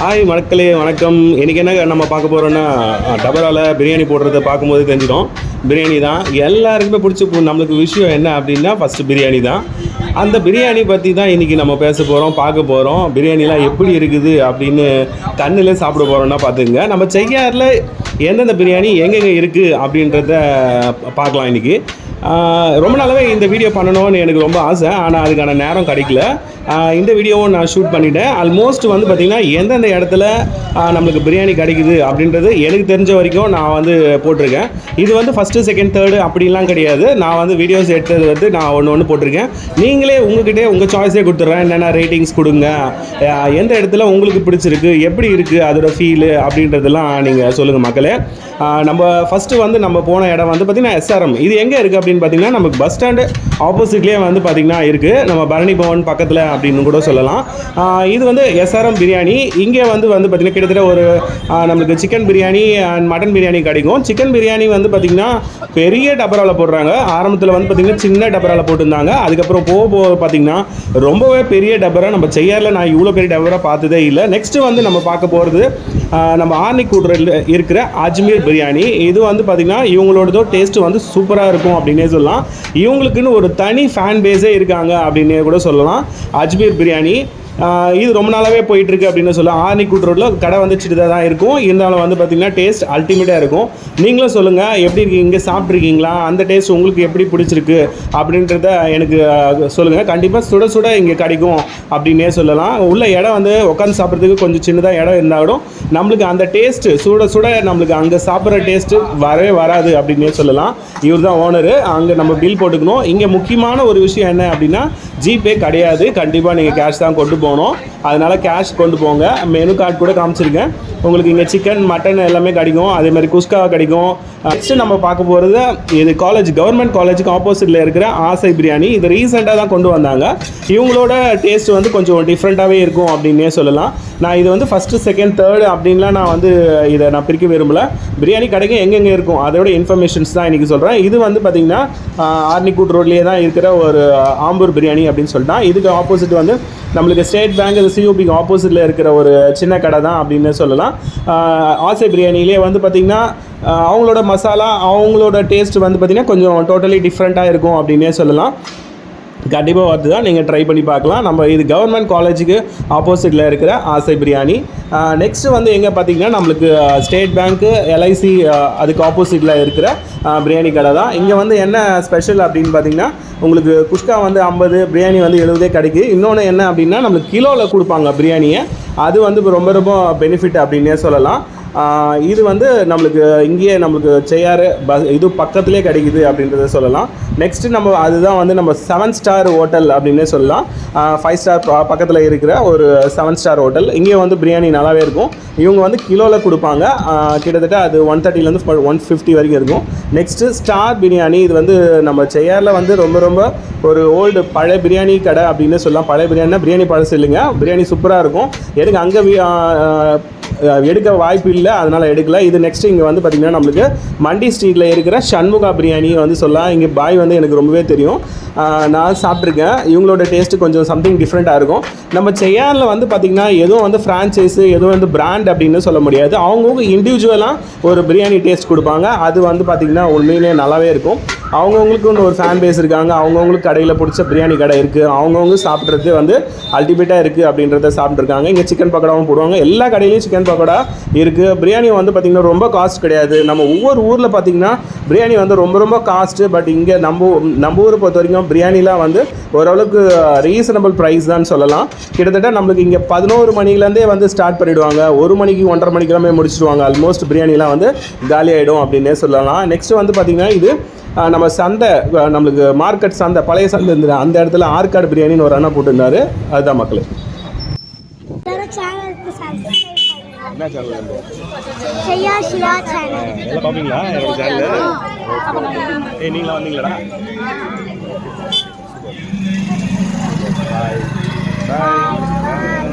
Hi மக்களே வணக்கம். இன்றைக்கி என்ன நம்ம பார்க்க போகிறோன்னா டபராவில் பிரியாணி போடுறத பார்க்கும்போது தெரிஞ்சிடும். பிரியாணி தான். எல்லாருக்குமே பிடிச்ச நம்மளுக்கு விஷயம் என்ன அப்படின்னா ஃபஸ்ட்டு பிரியாணி தான். அந்த பிரியாணி பற்றி தான் இன்றைக்கி நம்ம பேச போகிறோம் பார்க்க போகிறோம் பிரியாணிலாம் எப்படி இருக்குது அப்படின்னு கண்ணில் சாப்பிட போகிறோன்னா பார்த்துங்க நம்ம செய்யாரில் எந்தெந்த பிரியாணி எங்கெங்கே இருக்குது அப்படின்றத பார்க்கலாம் இன்றைக்கி ரொம்ப நாளாகவே இந்த வீடியோ பண்ணணும்னு எனக்கு ரொம்ப ஆசை. ஆனால் அதுக்கான நேரம் கிடைக்கல. இந்த வீடியோவும் நான் ஷூட் பண்ணிட்டேன். ஆல்மோஸ்ட் வந்து பார்த்திங்கன்னா எந்தெந்த இடத்துல நம்மளுக்கு பிரியாணி கிடைக்குது அப்படின்றது எனக்கு தெரிஞ்ச வரைக்கும் நான் வந்து போட்டிருக்கேன். இது வந்து ஃபஸ்ட்டு செகண்ட் தேர்டு அப்படிலாம் கிடையாது. நான் வந்து வீடியோஸ் எடுத்தது வந்து நான் ஒன்று ஒன்று போட்டிருக்கேன். நீங்களே உங்ககிட்டே உங்கள் சாய்ஸே கொடுத்துட்றேன் என்னென்ன ரேட்டிங்ஸ் கொடுங்க. எந்த இடத்துல உங்களுக்கு பிடிச்சிருக்கு எப்படி இருக்குது அதோட ஃபீலு அப்படின்றதெல்லாம் நீங்கள் சொல்லுங்கள் மக்களே. ஆஹ் நம்ம ஃபஸ்ட்டு வந்து நம்ம போன இடம் வந்து பார்த்திங்கன்னா எஸ்ஆர்எம் இது எங்கே இருக்குது அப்படின்னு பார்த்தீங்கன்னா நமக்கு பஸ் ஸ்டாண்டு ஆப்போசிட்லேயே வந்து பார்த்திங்கன்னா இருக்குது நம்ம பரணி பவன் பக்கத்தில் அப்படின்னு கூட சொல்லலாம். இது வந்து எஸ்ஆர்எம் பிரியாணி. இங்கே வந்து வந்து பார்த்திங்கன்னா கிட்டத்தட்ட ஒரு நம்மளுக்கு chicken biryani and mutton biryani கிடைக்கும். சிக்கன் பிரியாணி வந்து பார்த்திங்கன்னா பெரிய டபராவில் போடுறாங்க. ஆரம்பத்தில் வந்து பார்த்திங்கன்னா சின்ன டபராவில் போட்டிருந்தாங்க. அதுக்கப்புறம் போக போக பார்த்திங்கன்னா ரொம்பவே பெரிய டபரா நம்ம செய்யாரில் நான் இவ்வளோ பெரிய டபரா பார்த்ததே இல்லை. நெக்ஸ்ட்டு வந்து நம்ம பார்க்க போகிறது நம்ம ஆர்னி கூட்டுறில் இருக்கிற அஜ்மீர் பிரியாணி. இது வந்து பார்த்திங்கன்னா இவங்களோடதோ டேஸ்ட்டு வந்து சூப்பராக இருக்கும் அப்படின்னே சொல்லலாம். இவங்களுக்குன்னு ஒரு தனி ஃபேன் பேஸே இருக்காங்க அப்படின்னே கூட சொல்லலாம். அஜ்மீர் பிரியாணி இது ரொம்ப நாளாகவே போயிட்டுருக்கு அப்படின்னு சொல்லலாம் ஆர்னி ரோட்டில் கடை வந்து சின்னதாக தான் இருக்கும். இருந்தாலும் வந்து பார்த்திங்கன்னா டேஸ்ட் அல்டிமேட்டாக இருக்கும். நீங்களும் சொல்லுங்கள் எப்படி இருக்கீங்க இங்கே சாப்பிட்ருக்கீங்களா அந்த டேஸ்ட் உங்களுக்கு எப்படி பிடிச்சிருக்கு? அப்படின்றத எனக்கு சொல்லுங்கள் கண்டிப்பாக சுட சுட இங்கே கிடைக்கும் அப்படின்னே சொல்லலாம். உள்ள இடம் வந்து உட்காந்து சாப்பிட்றதுக்கு கொஞ்சம் சின்னதாக இடம் இருந்தாலும் நம்மளுக்கு அந்த டேஸ்ட்டு சுட சுட நம்மளுக்கு அங்கே சாப்பிட்ற டேஸ்ட்டு வரவே வராது அப்படின்னே சொல்லலாம். இவர் தான் ஓனரு அங்கே நம்ம பில் போட்டுக்கணும். இங்கே முக்கியமான ஒரு விஷயம் என்ன அப்படின்னா ஜிபே கிடையாது. கண்டிப்பாக நீங்கள் கேஷ் தான் கொண்டு போகணும் அதனால் கேஷ் கொண்டு போங்க. மெனு கார்டு கூட காமிச்சிருக்கேன் உங்களுக்கு இங்கே சிக்கன் மட்டன் எல்லாமே கிடைக்கும். அதே மாதிரி குஸ்கா கிடைக்கும். நெக்ஸ்ட்டு நம்ம பார்க்க போகிறது இது காலேஜ் கவர்மெண்ட் காலேஜுக்கு ஆப்போசிட்டில் இருக்கிற ஆசை பிரியாணி. இது ரீசெண்டாக தான் கொண்டு வந்தாங்க. இவங்களோட டேஸ்ட் வந்து கொஞ்சம் டிஃப்ரெண்ட்டாகவே இருக்கும் அப்படின்னே சொல்லலாம். நான் இது வந்து ஃபஸ்ட்டு செகண்ட் தேர்டு அப்படின்லாம் நான் வந்து இதை நான் பிரிக்க விரும்பல. பிரியாணி கடைக்கு எங்கெங்கே இருக்கும்? அதோட இன்ஃபர்மேஷன்ஸ் தான் இன்றைக்கி சொல்கிறேன் இது வந்து பார்த்திங்கன்னா ஆர்னிக்கூட் ரோட்லேயே தான் இருக்கிற ஒரு ஆம்பூர் பிரியாணி அப்படின்னு சொல்லிட்டா இதுக்கு ஆப்போசிட் வந்து நம்மளுக்கு ஸ்டேட் பேங்க் இந்த சியூபிக்கு ஆப்போசிட்டில் இருக்கிற ஒரு சின்ன கடை தான் அப்படின்னு சொல்லலாம். ஆசை பிரியாணிலே வந்து பார்த்திங்கன்னா அவங்களோட மசாலா அவங்களோட டேஸ்ட் வந்து பார்த்திங்கன்னா கொஞ்சம் டோட்டலி டிஃப்ரெண்ட்டாக இருக்கும் அப்படின்னே சொல்லலாம். கண்டிப்பாக வந்து தான் நீங்கள் ட்ரை பண்ணி பார்க்கலாம். நம்ம இது கவர்மெண்ட் காலேஜுக்கு ஆப்போசிட்டில் இருக்கிற ஆசை பிரியாணி. நெக்ஸ்ட்டு வந்து எங்கே பார்த்தீங்கன்னா நம்மளுக்கு ஸ்டேட் பேங்க்கு எல்ஐசி அதுக்கு ஆப்போசிட்டில் இருக்கிற பிரியாணி கடை தான். இங்கே வந்து என்ன ஸ்பெஷல் அப்படின்னு பார்த்தீங்கன்னா உங்களுக்கு குஷ்கா வந்து ஐம்பது பிரியாணி வந்து எழுபதே கிடைக்குது இன்னொன்று என்ன அப்படின்னா நம்மளுக்கு கிலோவில் கொடுப்பாங்க பிரியாணியை. அது வந்து ரொம்ப ரொம்ப பெனிஃபிட் அப்படின்னே சொல்லலாம். இது வந்து நம்மளுக்கு இங்கேயே நம்மளுக்கு செய்யார் பஸ் இது பக்கத்துலேயே கிடைக்குது அப்படின்றத சொல்லலாம். நெக்ஸ்ட்டு நம்ம அதுதான் வந்து நம்ம செவன் ஸ்டார் ஹோட்டல் அப்படின்னே சொல்லலாம். ஃபைவ் ஸ்டார் பக்கத்தில் இருக்கிற ஒரு செவன் ஸ்டார் ஹோட்டல் இங்கே வந்து பிரியாணி நல்லாவே இருக்கும். இவங்க வந்து கிலோவில் கொடுப்பாங்க. கிட்டத்தட்ட அது ஒன் தேர்ட்டிலேருந்து ஒன் ஃபிஃப்டி வரைக்கும் இருக்கும். நெக்ஸ்ட்டு ஸ்டார் பிரியாணி இது வந்து நம்ம செய்யாரில் வந்து ரொம்ப ரொம்ப ஒரு ஓல்டு பழைய பிரியாணி கடை அப்படின்னு சொல்லலாம். பழைய பிரியாணினா பிரியாணி பழசு இல்லைங்க. பிரியாணி சூப்பராக இருக்கும். எனக்கு அங்கே எடுக்க வாய்ப்பு இல்லை அதனால் எடுக்கல. இது நெக்ஸ்ட் இங்கே வந்து பார்த்திங்கன்னா நம்மளுக்கு மண்டி ஸ்ட்ரீட்டில் இருக்கிற சண்முகா பிரியாணி வந்து சொல்லலாம். இங்கே பாய் வந்து எனக்கு ரொம்பவே தெரியும். நான் சாப்பிட்ருக்கேன் இவங்களோட டேஸ்ட்டு கொஞ்சம் சம்திங் டிஃப்ரெண்ட்டாக இருக்கும். நம்ம செய்யாரில் வந்து பார்த்திங்கன்னா எதுவும் வந்து ஃப்ரான்ச்சைஸு எதுவும் வந்து பிராண்ட் அப்படின்னு சொல்ல முடியாது. அவங்கவுங்க இண்டிவிஜுவலாக ஒரு பிரியாணி டேஸ்ட் கொடுப்பாங்க. அது வந்து பார்த்திங்கன்னா உண்மையிலேயே நல்லாவே இருக்கும். அவங்கவுங்களுக்கு ஒரு ஃபேன் பேஸ் இருக்காங்க. அவங்கவுங்களுக்கு கடையில் பிடிச்ச பிரியாணி கடை இருக்குது அவங்கவுங்க சாப்பிட்றது வந்து அல்டிமேட்டாக இருக்குது அப்படின்றத சாப்பிட்ருக்காங்க இங்கே சிக்கன் பக்கோடாவும் போடுவாங்க. எல்லா கடையிலையும் சிக்கன் பக்கோடா இருக்குது பிரியாணி வந்து பார்த்திங்கன்னா ரொம்ப காஸ்ட் கிடையாது. நம்ம ஒவ்வொரு ஊரில் பார்த்திங்கன்னா பிரியாணி வந்து ரொம்ப ரொம்ப காஸ்ட்டு பட் இங்கே நம்ம நம்ம ஊரை பொறுத்த வரைக்கும் பிரியாணிலாம் வந்து ஓரளவுக்கு ரீசனபிள் ப்ரைஸ் தான் சொல்லலாம். கிட்டத்தட்ட நம்மளுக்கு இங்கே பதினோரு மணிலேருந்தே வந்து ஸ்டார்ட் பண்ணிவிடுவாங்க ஒரு மணிக்கு ஒன்றரை மணிக்கெல்லாமே முடிச்சிடுவாங்க. ஆல்மோஸ்ட் பிரியாணிலாம் வந்து காலி ஆகிடும் அப்படின்னே சொல்லலாம். நெக்ஸ்ட் வந்து பார்த்திங்கன்னா இது நம்ம சந்தை நம்மளுக்கு மார்க்கெட் சந்தை பழைய சந்தை இருந்தது. அந்த இடத்துல ஆற்காடு பிரியாணின்னு ஒரு அண்ணா போட்டிருந்தாரு. அதுதான் மக்களே. என்ன சேனல் செய்யா சிவா சேனல் எல்லாம் பார்ப்பீங்களா என்னோட சேனல் ஏய் நீங்களா பாய் பாய்